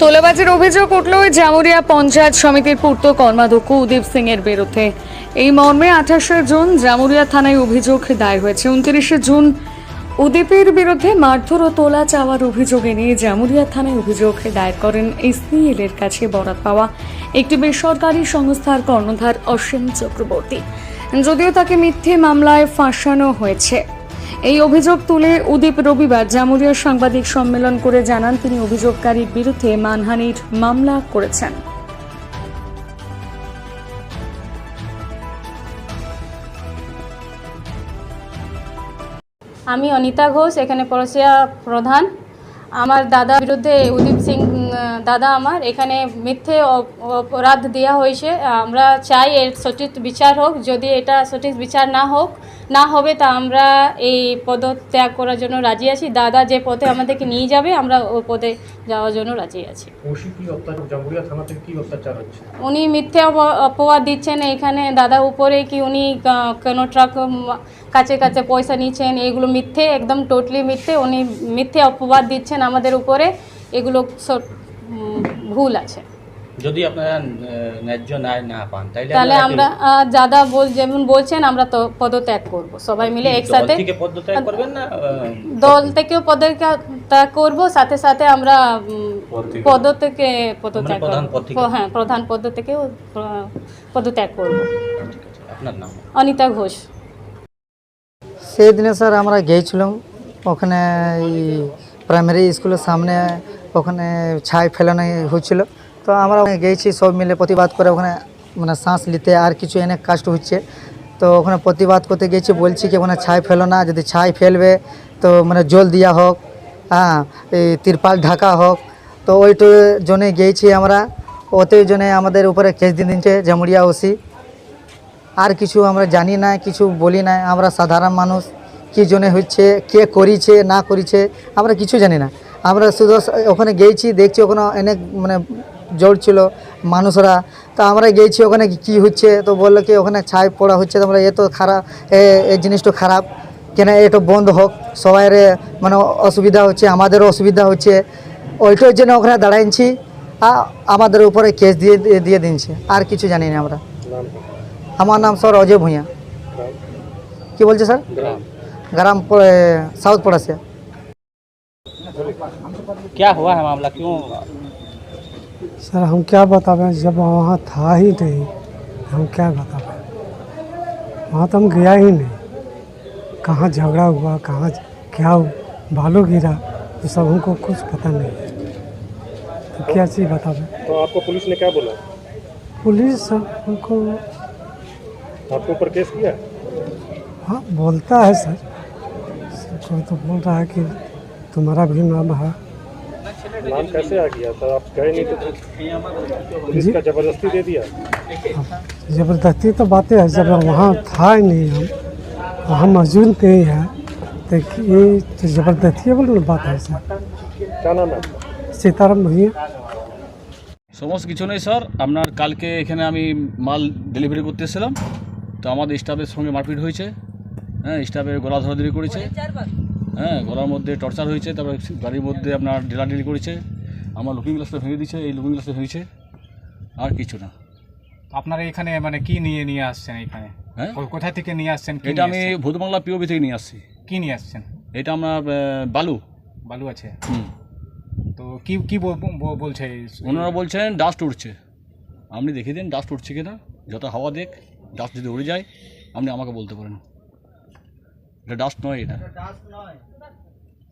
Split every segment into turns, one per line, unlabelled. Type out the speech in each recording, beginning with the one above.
তোলাবাজির অভিযোগ উঠল জামুরিয়া পঞ্চায়েত সমিতির পূর্ত কর্মাধ্যক্ষ উদীপ সিং এর বিরুদ্ধে। এই মর্মে আঠাশে জুন জামুরিয়া থানায় অভিযোগ দায়ের হয়েছে। উনত্রিশে জুন উদীপের বিরুদ্ধে মারধর ও তোলা চাওয়ার অভিযোগে নিয়ে জামুরিয়া থানায় অভিযোগ দায়ের করেন এসপিএল এর কাছে বরাত পাওয়া একটি বেসরকারি সংস্থার কর্ণধার অসীম চক্রবর্তী। যদিও তাকে মিথ্যে মামলায় ফাঁসানো হয়েছে। এই অভিযোগ তুলে উদীপ রবিবার জামুরিয়া সাংবাদিক সম্মেলন করে জানান তিনি অভিযোগকারীর বিরুদ্ধে মানহানির মামলা করেছেন।
আমি অনিতা ঘোষ, এখানে পড়শিয়া প্রধান। আমার দাদা বিরুদ্ধে উদীপ সিং দাদা আমার এখানে মিথ্যে অপরাধ দেওয়া হয়েছে। আমরা চাই এর সঠিক বিচার হোক। যদি এটা সঠিক বিচার না হোক না হবে তা আমরা এই পদত্যাগ করার জন্য রাজি আছি। দাদা যে পথে আমাদেরকে নিয়ে যাবে আমরা ওই পদে যাওয়ার জন্য রাজি আছি। উনি মিথ্যে অপবাদ দিচ্ছেন এখানে। দাদা উপরে কি উনি কোনো ট্রাক কাছে কাছে পয়সা নিচ্ছেন? এগুলো মিথ্যে একদম টোটালি মিথ্যে। উনি মিথ্যে অপবাদ দিচ্ছেন আমাদের উপরে। এগুলো ভুল আছে।
যদি আপনারা ন্যায্য ন্যায় না পান তাইলে
তাহলে আমরা দাদা বল যেমন বলছেন আমরা তো পদত্যাগ করব। সবাই মিলে একসাথে
দল থেকে পদত্যাগ করবেন না
দল থেকেও পদত্যাগ করব সাথে সাথে আমরা পদ থেকে। পদত্যাগ
মানে
করব। হ্যাঁ প্রধান পদ থেকেও পদত্যাগ করব।
আপনার নাম?
অনিতা ঘোষ।
সেই দিনে স্যার আমরা গিয়েছিলাম ওখানে এই প্রাইমারি স্কুলের সামনে ওখানে ছাই ফেলানো হচ্ছিল তো আমরা গিয়েছি, সব মিলে প্রতিবাদ করে ওখানে মানে শ্বাস নিতে আর কিছু এনে কাজ হচ্ছে। তো ওখানে প্রতিবাদ করতে গেছি, বলছি কি ওখানে ছাই ফেলো না, যদি ছাই ফেলবে তো মানে জল দেওয়া হোক হ্যাঁ এই তিরপাল ঢাকা হোক। তো ওইটু জনে গিয়েছি আমরা, ওতে জনে আমাদের উপরে কেস দিয়ে দিচ্ছে জামুরিয়া ওসি। আর কিছু আমরা জানি না, কিছু বলি না, আমরা সাধারণ মানুষ, কী জনে হচ্ছে, কে করিছে, না করিছে, আমরা কিছু জানি না। আমরা শুধু ওখানে গিয়েছি দেখছি ওখানে অনেক মানে জোর ছিল মানুষরা। তো আমরা গিয়েছি ওখানে কি হচ্ছে? তো বলল কি ওখানে ছাই পড়া হচ্ছে তো আমরা এ তো খারাপ এ- এই জিনিসটা খারাপ। কেন এটা বন্ধ হোক সবাইয়ের মানে অসুবিধা হচ্ছে আমাদেরও অসুবিধা হচ্ছে। ওইটার জন্য ওখানে দাঁড়াইছি আর আমাদের উপরে কেস দিয়ে দিয়ে- দিচ্ছে আর কিছু জানি না আমরা আমার নাম স্যার অজয় ভূঁইয়া। কি বলছে স্যার?
গ্রাম।
গ্রাম সাউথ পড়াশিয়া
क्या हुआ है मामला? क्यों?
सर हम क्या बतावें? जब वहाँ था ही नहीं हम क्या बतावें? वहाँ तो हम गया ही नहीं। कहाँ झगड़ा हुआ कहाँ क्या बालू गिरा ये सब हमको कुछ पता नहीं है। तो क्या चीज़ बतावें?
तो आपको पुलिस ने क्या बोला?
पुलिस हमको
आपके ऊपर केस किया?
हाँ बोलता है सर। सबको तो बोल रहा है कि तुम्हारा भी नाम है
नाम कैसे आ गया तो आप गए नहीं तो पुलिस
जी।
का जबरदस्ती दे दिया
ज़बरदस्ती तो बातें है जब वहाँ था ही नहीं हम वहाँ मौजूद नहीं है तो ये तो ज़बरदस्ती वाली बात है सर
क्या नाम है आपका
सीताराम भैया
সমস্ত কিছু নেই স্যার আপনার কালকে এখানে আমি মাল ডেলিভারি করতে এসেছিলাম তো আমাদের স্টাফের সঙ্গে মারপিট হয়েছে হ্যাঁ স্টাফের গলা ধরাধরি করেছে হ্যাঁ গলার মধ্যে টর্চার হয়েছে তারপরে গাড়ির মধ্যে আপনার ঢেলাঢেলি করেছে আমার লুকিং গ্লাসটা ভেঙে দিয়েছে এই লুকিং গ্লাসটা হয়েছে আর কিছু না।
আপনারা এখানে মানে কি নিয়ে নিয়ে আসছেন এখানে?
হ্যাঁ?
কোথা থেকে নিয়ে আসছেন
এটা আমি
আসছেন?
ভূত বাংলা পিওবি থেকে নিয়ে আসছি।
কি নিয়ে আসছেন?
এটা আমরা বালু।
বালু আছে?
হুম।
তো কি কি বল- বল- বলছে
ওনারা বলছেন ডাস্ট উঠছে আপনি দেখিয়ে দিন ডাস্ট উঠছে কিনা? যত হাওয়া দেখ ডাস্ট যদি উড়ে যায় আপনি আমাকে বলতে পারেন। এটা ডাস্ট নয় এটা।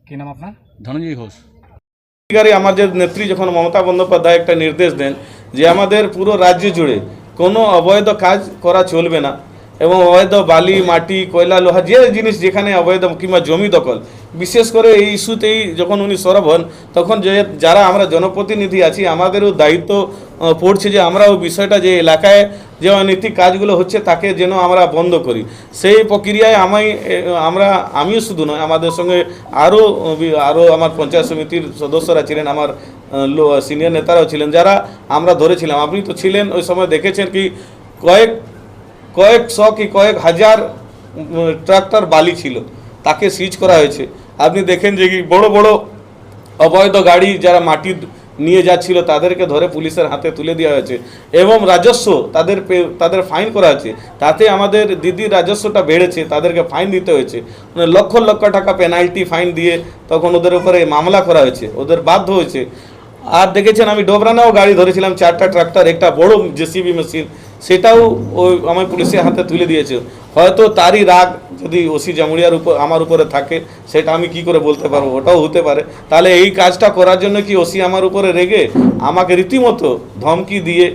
কি নাম আপনার?
ধনঞ্জয় ঘোষ।
অধিকারী আমাদের নেত্রী যখন মমতা বন্দ্যোপাধ্যায় একটা নির্দেশ দেন যে আমাদের পুরো রাজ্য জুড়ে কোনো অবৈধ কাজ করা চলবে না এবং অবৈধ বালি মাটি কয়লা লোহা যে জিনিস যেখানে অবৈধ কিংবা জমি দখল বিশেষ করে এই ইস্যুতেই যখন উনি সরব হন, তখন যে যারা আমরা জনপ্রতিনিধি আছি, আমাদেরও দায়িত্ব পড়ছে যে আমরা ওই বিষয়টা যে এলাকায় যে অনৈতিক কাজগুলো হচ্ছে তাকে যেন আমরা বন্ধ করি। সেই প্রক্রিয়ায় আমি আমরা, আমিও শুধু নয়, আমাদের সঙ্গে আরও আরও আমার পঞ্চায়েত সমিতির সদস্যরা ছিলেন, আমার সিনিয়র নেতারাও ছিলেন, যারা আমরা ধরেছিলাম। আপনি তো ছিলেন ওই সময় দেখেছেন কি কয়েক কয়েকশো কি কয়েক হাজার ট্রাক্টর বালি ছিল। তাকে সিজ করা হয়েছে। আপনি দেখেন যে কি বড় বড় অবৈধ গাড়ি যারা মাটি নিয়ে যাচ্ছিল, তাদেরকে ধরে পুলিশের হাতে তুলে দেওয়া হয়েছে। এবং রাজস্ব তাদের তাদের ফাইন করা হয়েছে তাতে আমাদের দিদির রাজস্বটা বেড়েছে, তাদেরকে ফাইন দিতে হয়েছে। মানে লক্ষ লক্ষ টাকা পেনাল্টি ফাইন দিয়ে তখন ওদের উপরে মামলা করা হয়েছে। ওদের বাধ্য হয়েছে। আর দেখেছেন আমি ডোবরানাও গাড়ি ধরেছিলাম, চারটা ট্রাক্টর, একটা বড় জেসিবি মেশিন। সেটাও ওই আমার পুলিশের হাতে তুলে দিয়েছে। হয়তো তারই রাগ যদি ওসি জামুরিয়ার উপর, আমার উপরে থাকে, সেটা আমি কি করে বলতে পারব? ওটাও হতে পারে। তাহলে এই কাজটা করার জন্য কি ওসি আমার উপরে রেগে? আমাকে রীতিমতো ধমকি দিয়ে,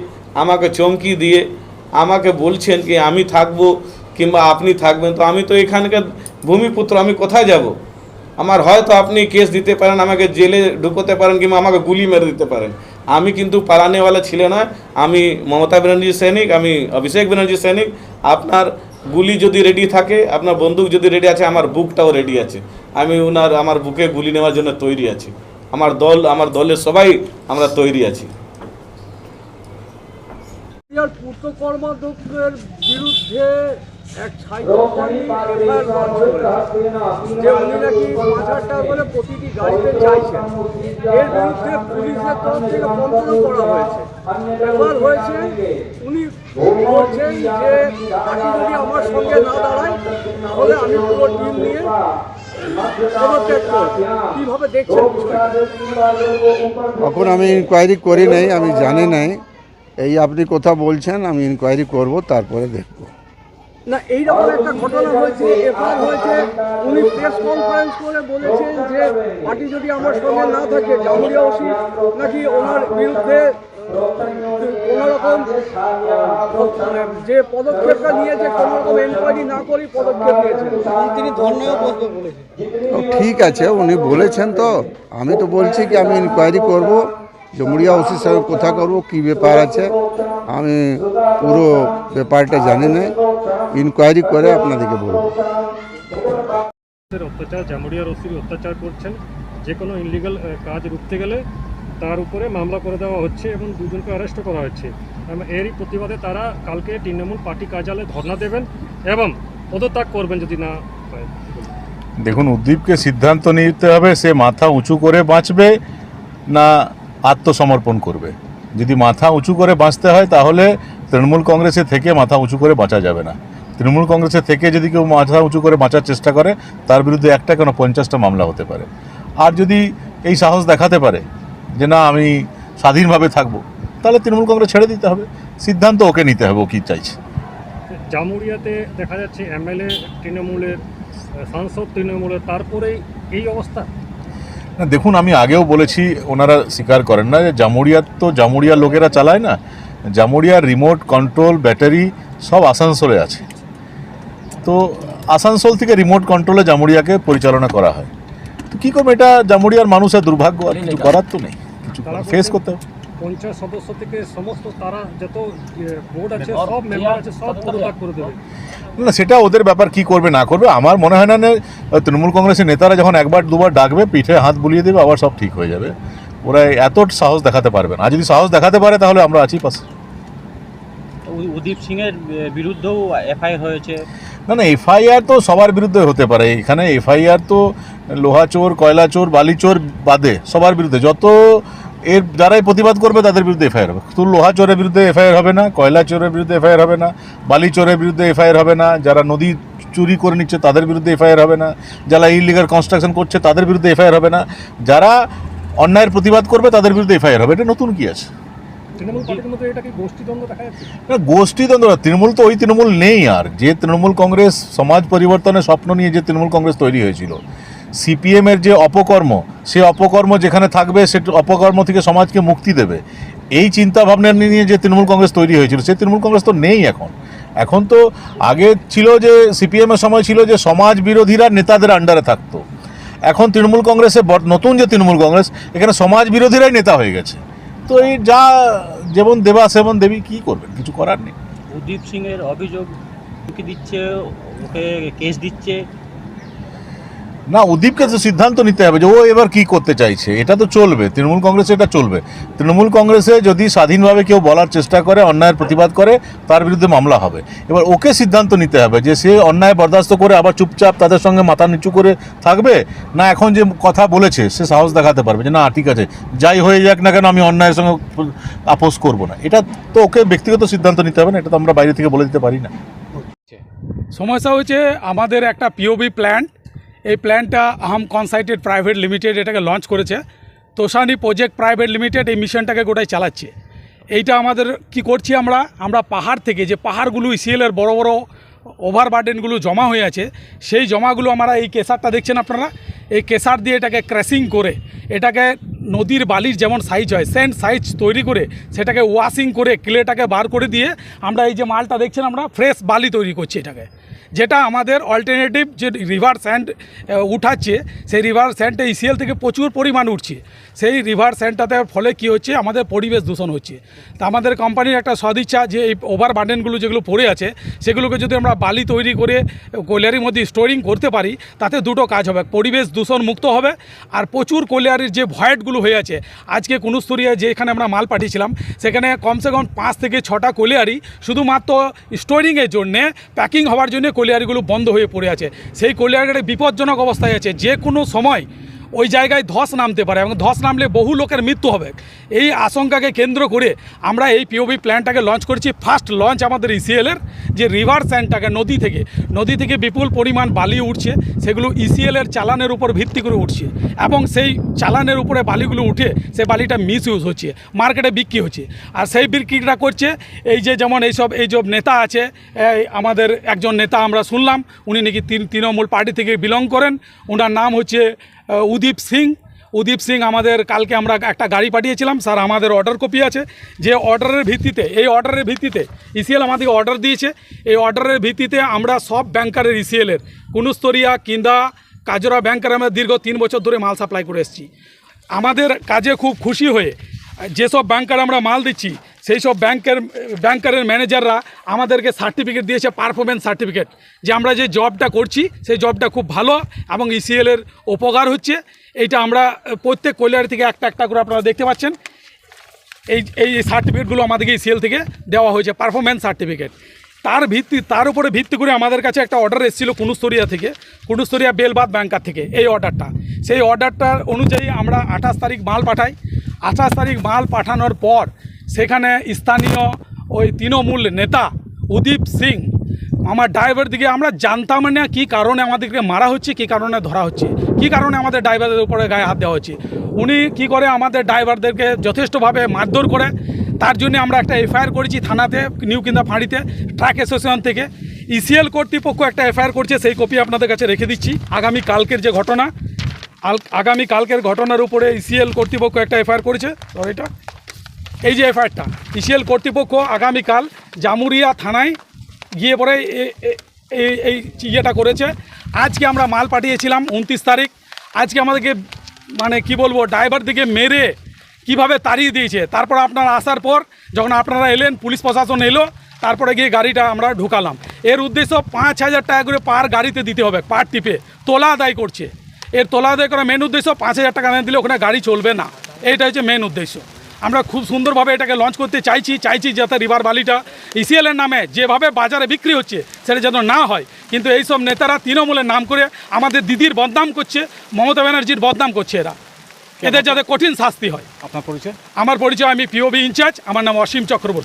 আমাকে চমকি দিয়ে, আমাকে বলছেন কি, আমি থাকব কিংবা আপনি থাকবেন। তো আমি তো এখানকার ভূমিপুত্র, আমি কোথায় যাব? আমার হয়তো আপনি কেস দিতে পারেন, আমাকে জেলে ঢুকোতে পারেন কিংবা আমাকে গুলি মেরে দিতে পারেন। আমি কিন্তু পালানেওয়ালা ছিল না, আমি মমতা ব্যানার্জি সৈনিক, আমি অভিষেক ব্যানার্জি সৈনিক। আপনার গুলি যদি রেডি থাকে, আপনার বন্দুক যদি রেডি আছে, আমার বুকটাও রেডি আছে। আমি ওনার আমার বুকে গুলি নেওয়ার জন্য তৈরি আছি। আমার দল, আমার দলের সবাই আমরা তৈরি আছি।
আর পূর্ত কর্মাধ্যক্ষের বিরুদ্ধে এক যে উনি নাকি পাঁচ হাজার টাকা করে প্রতিটি গাড়িতে চাইছেন। এর বিরুদ্ধে পুলিশের তরফ থেকে করা হয়েছে। ব্যাপার হয়েছে উনি বলছেন যে যদি আমার সঙ্গে না দাঁড়ায় তাহলে আমি পুরো টিম নিয়ে কীভাবে দেখছেন বিষয়টা?
এখন আমি ইনকোয়ারি করি নাই আমি জানি নাই। এই আপনি কথা বলছেন আমি ইনকোয়ারি করব তারপরে দেখব।
না এইরকম একটা ঘটনা হয়েছে এফআইআর হয়েছে উনি প্রেস কনফারেন্স করে বলেছেন যে পার্টি যদি আমার সঙ্গে না থাকে জামুরিয়া ওসি নাকি ওনার বিরুদ্ধে কোনো রকম যে পদক্ষেপটা নিয়েছে কোনো রকম এনকোয়ারি না করে পদক্ষেপ নিয়েছে। তিনি ধর্ণাও বসবে বলেছেন।
ও ঠিক আছে উনি বলেছেন তো। আমি তো বলছি কি আমি ইনকোয়ারি করব। জমুরিয়া ওসির সঙ্গে কথা করব কি ব্যাপার আছে আমি পুরো ব্যাপারটা জানি না ইনকোয়ারি করে আপনাদেরকে বলব
অত্যাচার জামুরিয়া রসির অত্যাচার করছেন যে কোনো ইনলিগাল কাজ রুখতে গেলে তার উপরে মামলা করে দেওয়া হচ্ছে এবং দুজনকে অ্যারেস্ট করা হচ্ছে এবং এরই প্রতিবাদে তারা কালকে তৃণমূল পার্টি কার্যালয়ে ধর্ণা দেবেন এবং পদত্যাগ করবেন যদি না হয়
দেখুন উদ্দীপকে সিদ্ধান্ত নিতে হবে সে মাথা উঁচু করে বাঁচবে না আত্মসমর্পণ করবে। যদি মাথা উঁচু করে বাঁচতে হয়, তাহলে তৃণমূল কংগ্রেসে থেকে মাথা উঁচু করে বাঁচা যাবে না। তৃণমূল কংগ্রেসে থেকে যদি কেউ মাথা উঁচু করে বাঁচার চেষ্টা করে, তার বিরুদ্ধে একটা কেন পঞ্চাশটা মামলা হতে পারে। আর যদি এই সাহস দেখাতে পারে যে না, আমি স্বাধীনভাবে থাকব, তাহলে তৃণমূল কংগ্রেস ছেড়ে দিতে হবে। সিদ্ধান্ত ওকে নিতে হবে, ও কী চাইছে?
জামুরিয়াতে দেখা যাচ্ছে এমএলএ তৃণমূলের সাংসদ তৃণমূলের, তারপরেই এই অবস্থা?
না দেখুন আমি আগেও বলেছি ওনারা স্বীকার করেন না যে জামুরিয়ার তো জামুরিয়ার লোকেরা চালায় না। জামুরিয়ার রিমোট কন্ট্রোল ব্যাটারি সব আসানসোলে আছে। তো আসানসোল থেকে রিমোট কন্ট্রোলে জামুরিয়াকে পরিচালনা করা হয়। তো কী করব এটা জামুরিয়ার মানুষের দুর্ভাগ্য আর কিছু করার তো নেই। কিছু ফেস করতে হবে।
পঞ্চায়েত সদস্য থেকে সমস্ত তারা যত বোর্ড আছে সব মেম্বার আছে সব পদত্যাগ করে দেবে।
না সেটা ওদের ব্যাপার কি করবে না করবে আমার মনে হয় না তৃণমূল কংগ্রেসের নেতারা যখন একবার দুবার ডাকবে পিঠে হাত বুলিয়ে দেবে আবার সব ঠিক হয়ে যাবে। ওরা এত সাহস দেখাতে পারবে না। যদি সাহস দেখাতে পারে তাহলে আমরা আছি পাশে
উদীপ সিংয়ের বিরুদ্ধেও এফআইআর হয়েছে।
না না এফআইআর তো সবার বিরুদ্ধে হতে পারে। এখানে এফআইআর তো লোহা চোর কয়লা চোর বালি চোর বাদে সবার বিরুদ্ধে। যত এর যারাই প্রতিবাদ করবে তাদের বিরুদ্ধে এফআইআর হবে। শুধু লোহা চোরের বিরুদ্ধে এফআইআর হবে না কয়লা চোরের বিরুদ্ধে এফআইআর হবে না বালি চোরের বিরুদ্ধে এফআইআর হবে না যারা নদী চুরি করে নিচ্ছে তাদের বিরুদ্ধে এফআইআর হবে না যারা ইলিগাল কনস্ট্রাকশন করছে তাদের বিরুদ্ধে এফআইআর হবে না। যারা অন্যায়ের প্রতিবাদ করবে তাদের বিরুদ্ধে এফআইআর হবে। এটা নতুন কি আছে?
গোষ্ঠীদ্বন্দ্ব
তৃণমূল তো ওই তৃণমূল নেই আর। যে তৃণমূল কংগ্রেস সমাজ পরিবর্তনের স্বপ্ন নিয়ে যে তৃণমূল কংগ্রেস তৈরি হয়েছিল সিপিএমের যে অপকর্ম, সে অপকর্ম যেখানে থাকবে, সে অপকর্ম থেকে সমাজকে মুক্তি দেবে। এই চিন্তা ভাবনা নিয়ে যে তৃণমূল কংগ্রেস তৈরি হয়েছিল সেই তৃণমূল কংগ্রেস তো নেই এখন। এখন তো আগে ছিল যে সিপিএমের সময় ছিল যে সমাজ বিরোধীরা নেতাদের আন্ডারে থাকতো। এখন তৃণমূল কংগ্রেসে নতুন যে তৃণমূল কংগ্রেস, এখানে সমাজ বিরোধীরাই নেতা হয়ে গেছে। তো এই যা যেমন দেবা সেমন দেবী, কি করবেন? কিছু করার নেই।
উদীপ সিংয়ের অভিযোগ দিচ্ছে, ওকে কেস দিচ্ছে।
না উদীপকে তো সিদ্ধান্ত নিতে হবে যে ও এবার কি করতে চাইছে। এটা তো চলবে, তৃণমূল কংগ্রেসে এটা চলবে। তৃণমূল কংগ্রেসে যদি স্বাধীনভাবে কেউ বলার চেষ্টা করে, অন্যায়ের প্রতিবাদ করে, তার বিরুদ্ধে মামলা হবে। এবার ওকে সিদ্ধান্ত নিতে হবে যে সে অন্যায় বরদাস্ত করে আবার চুপচাপ তাদের সঙ্গে মাথা নিচু করে থাকবে, না এখন যে কথা বলেছে, সে সাহস দেখাতে পারবে যে না, ঠিক আছে, যাই হয়ে যাক না কেন, আমি অন্যায়ের সঙ্গে আপোষ করব না। এটা তো ওকে ব্যক্তিগত সিদ্ধান্ত নিতে হবে না, এটা তো আমরা বাইরে থেকে বলে দিতে পারি না।
সমস্যা হচ্ছে আমাদের একটা পিওবি প্ল্যান্ট এই প্ল্যানটা আহম কনসাইটেড প্রাইভেট লিমিটেড এটাকে লঞ্চ করেছে। তোষানি প্রজেক্ট প্রাইভেট লিমিটেড এই মিশনটাকে গোটাই চালাচ্ছে। এইটা আমাদের কি করছি আমরা? আমরা পাহাড় থেকে যে পাহাড়গুলো ইসিএলের বড় বড় ওভার বার্ডেনগুলো জমা হয়ে আছে, সেই জমাগুলো আমরা এই কেসারটা দেখছেন আপনারা? এই কেসার দিয়ে এটাকে ক্র্যাশিং করে, এটাকে নদীর বালির যেমন সাইজ হয় সেম সাইজ তৈরি করে, সেটাকে ওয়াশিং করে ক্লেটাকে বার করে দিয়ে আমরা এই যে মালটা দেখছেন আমরা ফ্রেশ বালি তৈরি করছি এটাকে। যেটা আমাদের অল্টারনেটিভ যে রিভার স্যান্ড উঠাচ্ছে, সেই রিভার স্যান্ডটা ইসিএল থেকে প্রচুর পরিমাণ উঠছে। সেই রিভার স্যান্ডটাতে ফলে কি হচ্ছে? আমাদের পরিবেশ দূষণ হচ্ছে। তা আমাদের কোম্পানির একটা সদিচ্ছা যে এই ওভার বার্ডেনগুলো যেগুলো পড়ে আছে, সেগুলোকে যদি আমরা বালি তৈরি করে কয়লারির মধ্যে স্টোরিং করতে পারি, তাতে দুটো কাজ হবে। পরিবেশ দূষণ মুক্ত হবে আর প্রচুর কয়লারির যে ভয়েটগুলো হয়ে আছে, আজকে কুনুস্তরিয়া যেখানে আমরা মাল পাঠিয়েছিলাম, সেখানে কমসে কম পাঁচ থেকে ছটা কলিয়ারি শুধুমাত্র স্টোরিংয়ের জন্যে প্যাকিং হওয়ার জন্য কলিয়ারিগুলো বন্ধ হয়ে পড়ে আছে। সেই কলিয়ারিটা বিপজ্জনক অবস্থায় আছে। যে কোনো সময় ওই জায়গায় ধস নামতে পারে এবং ধস নামলে বহু লোকের মৃত্যু হবে। এই আশঙ্কাকে কেন্দ্র করে আমরা এই পিওবি প্ল্যানটাকে লঞ্চ করেছি। ফার্স্ট লঞ্চ আমাদের ইসিএলের যে রিভার স্যান্ডটাকে নদী থেকে নদী থেকে বিপুল পরিমাণ বালি উঠছে, সেগুলো ইসিএলের চালানের উপর ভিত্তি করে উঠছে এবং সেই চালানের উপরে বালিগুলো উঠে সেই বালিটা মিস ইউজ হচ্ছে মার্কেটে বিক্রি হচ্ছে। আর সেই বিক্রিটা করছে, এই যে যেমন এইসব এই সব নেতা আছে আমাদের একজন নেতা আমরা শুনলাম, উনি নাকি তৃণমূল পার্টি থেকে বিলং করেন ওনার নাম হচ্ছে উদীপ সিং। উদীপ সিং আমাদের কালকে আমরা একটা গাড়ি পাঠিয়েছিলাম। স্যার, আমাদের অর্ডার কপি আছে। যে অর্ডারের ভিত্তিতে, এই অর্ডারের ভিত্তিতে ইসিএল আমাদেরকে অর্ডার দিয়েছে। এই অর্ডারের ভিত্তিতে আমরা সব ব্যাংকারের ইসিএলের কুনুস্তরিয়া, কিন্দা, কাজরা ব্যাংকারে আমরা দীর্ঘ তিন বছর ধরে মাল সাপ্লাই করে এসেছি। আমাদের কাজে খুব খুশি হয়ে যেসব ব্যাংকার আমরা মাল দিচ্ছি সেই সব ব্যাংকের, ব্যাংকারের ম্যানেজাররা আমাদেরকে সার্টিফিকেট দিয়েছে পারফরমেন্স সার্টিফিকেট যে আমরা যে জবটা করছি, সেই জবটা খুব ভালো এবং ইসিএলের উপকার হচ্ছে। এইটা আমরা, প্রত্যেক কল্যাণ থেকে একটা একটা করে আপনারা দেখতে পাচ্ছেন। এই এই সার্টিফিকেটগুলো আমাদেরকে সিএল থেকে দেওয়া হয়েছে পারফরমেন্স সার্টিফিকেট তার ভিত্তি, তার উপরে ভিত্তি করে আমাদের কাছে একটা অর্ডার এসেছিল কুনুস্তরিয়া থেকে, কুনুস্তরিয়া বেলবাদ ব্যাংকার থেকে, এই অর্ডারটা সেই অর্ডারটার অনুযায়ী আমরা আঠাশ তারিখ মাল পাঠাই। আঠাশ তারিখ মাল পাঠানোর পর সেখানে স্থানীয় ওই তৃণমূল নেতা উদীপ সিং, আমার ড্রাইভার দিকে আমরা জানতাম না কী কারণে আমাদেরকে মারা হচ্ছে, কী কারণে ধরা হচ্ছে, কী কারণে আমাদের ড্রাইভারদের উপরে গায়ে হাত দেওয়া হচ্ছে। উনি কি করে আমাদের ড্রাইভারদেরকে যথেষ্টভাবে মারধর করে, তার জন্য আমরা একটা এফআইআর করেছি থানাতে, নিউ কিন্দা ফাঁড়িতে ট্রাক অ্যাসোসিয়েশন থেকে। ইসিএল কর্তৃপক্ষ একটা এফআইআর করছে, সেই কপি আপনাদের কাছে রেখে দিচ্ছি। আগামী কালকের যে ঘটনা আগামী কালকের ঘটনার উপরে ইসিএল কর্তৃপক্ষ একটা এফআইআর করেছে। এটা। এই যে এফআইআরটা, ইসিএল কর্তৃপক্ষ আগামীকাল জামুরিয়া থানায় গিয়ে পরে এই এই ইয়েটা করেছে। আজকে আমরা মাল পাঠিয়েছিলাম উনত্রিশ তারিখ। আজকে আমাদেরকে মানে কি বলব, ড্রাইভার দিকে মেরে কীভাবে তাড়িয়ে দিয়েছে, তারপর আপনারা আসার পর যখন আপনারা এলেন, পুলিশ প্রশাসন এলো, তারপরে গিয়ে গাড়িটা আমরা ঢুকালাম। এর উদ্দেশ্য পাঁচ হাজার টাকা করে পার গাড়িতে দিতে হবে, পার টিপে। তোলা আদায় করছে। এর তোলা আদায় করার মেন উদ্দেশ্য পাঁচ হাজার টাকা দিলে ওখানে গাড়ি চলবে না। এইটা হচ্ছে মেন উদ্দেশ্য। আমরা খুব সুন্দরভাবে এটাকে লঞ্চ করতে চাইছি চাইছি যাতে রিভার বালিটা ইসিএলের নামে যেভাবে বাজারে বিক্রি হচ্ছে সেটা যেন না হয়। কিন্তু এইসব নেতারা তৃণমূলের নাম করে আমাদের দিদির বদনাম করছে মমতা ব্যানার্জির বদনাম করছে এরা। এদের যাতে কঠিন শাস্তি হয়।
আপনার পরিচয়?
আমার পরিচয় আমি পিওবি ইনচার্জ আমার নাম অসীম চক্রবর্তী।